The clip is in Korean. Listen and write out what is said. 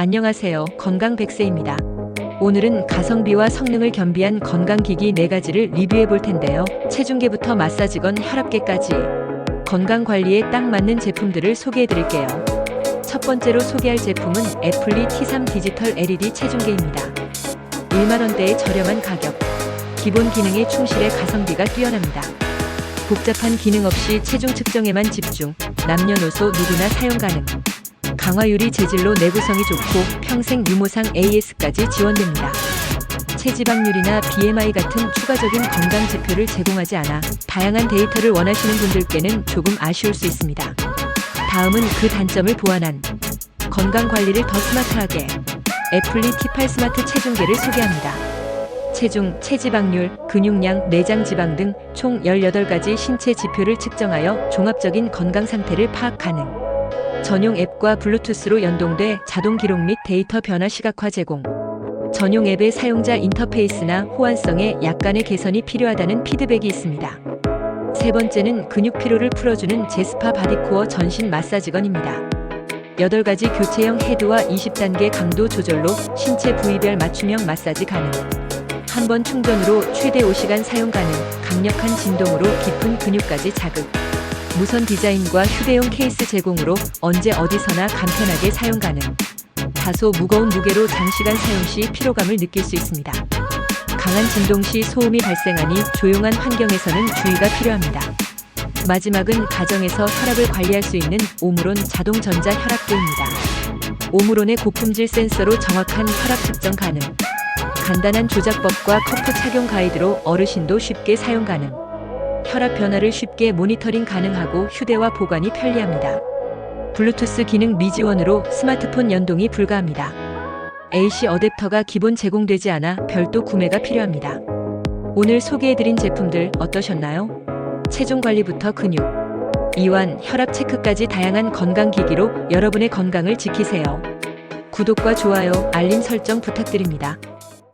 안녕하세요. 건강 백세입니다. 오늘은 가성비와 성능을 겸비한 건강기기 4가지를 리뷰해 볼 텐데요. 체중계부터 마사지건 혈압계까지 건강관리에 딱 맞는 제품들을 소개해 드릴게요. 첫 번째로 소개할 제품은 애플리 T3 디지털 LED 체중계입니다. 1만원대의 저렴한 가격. 기본 기능에 충실해 가성비가 뛰어납니다. 복잡한 기능 없이 체중 측정에만 집중. 남녀노소 누구나 사용 가능. 강화유리 재질로 내구성이 좋고 평생 유모상 AS까지 지원됩니다. 체지방률이나 BMI 같은 추가적인 건강 지표를 제공하지 않아 다양한 데이터를 원하시는 분들께는 조금 아쉬울 수 있습니다. 다음은 그 단점을 보완한 건강 관리를 더 스마트하게 애플리 T8 스마트 체중계를 소개합니다. 체중, 체지방률, 근육량, 내장 지방 등 총 18가지 신체 지표를 측정하여 종합적인 건강 상태를 파악 가능. 전용 앱과 블루투스로 연동돼 자동 기록 및 데이터 변화 시각화 제공. 전용 앱의 사용자 인터페이스나 호환성에 약간의 개선이 필요하다는 피드백이 있습니다. 세 번째는 근육 피로를 풀어주는 제스파 바디코어 전신 마사지건입니다. 8가지 교체형 헤드와 20단계 강도 조절로 신체 부위별 맞춤형 마사지 가능. 한 번 충전으로 최대 5시간 사용 가능. 강력한 진동으로 깊은 근육까지 자극. 무선 디자인과 휴대용 케이스 제공으로 언제 어디서나 간편하게 사용 가능. 다소 무거운 무게로 장시간 사용 시 피로감을 느낄 수 있습니다. 강한 진동 시 소음이 발생하니 조용한 환경에서는 주의가 필요합니다. 마지막은 가정에서 혈압을 관리할 수 있는 오므론 자동 전자 혈압계입니다. 오므론의 고품질 센서로 정확한 혈압 측정 가능. 간단한 조작법과 커프 착용 가이드로 어르신도 쉽게 사용 가능. 혈압 변화를 쉽게 모니터링 가능하고 휴대와 보관이 편리합니다. 블루투스 기능 미지원으로 스마트폰 연동이 불가합니다. AC 어댑터가 기본 제공되지 않아 별도 구매가 필요합니다. 오늘 소개해드린 제품들 어떠셨나요? 체중 관리부터 근육, 이완, 혈압 체크까지 다양한 건강기기로 여러분의 건강을 지키세요. 구독과 좋아요, 알림 설정 부탁드립니다.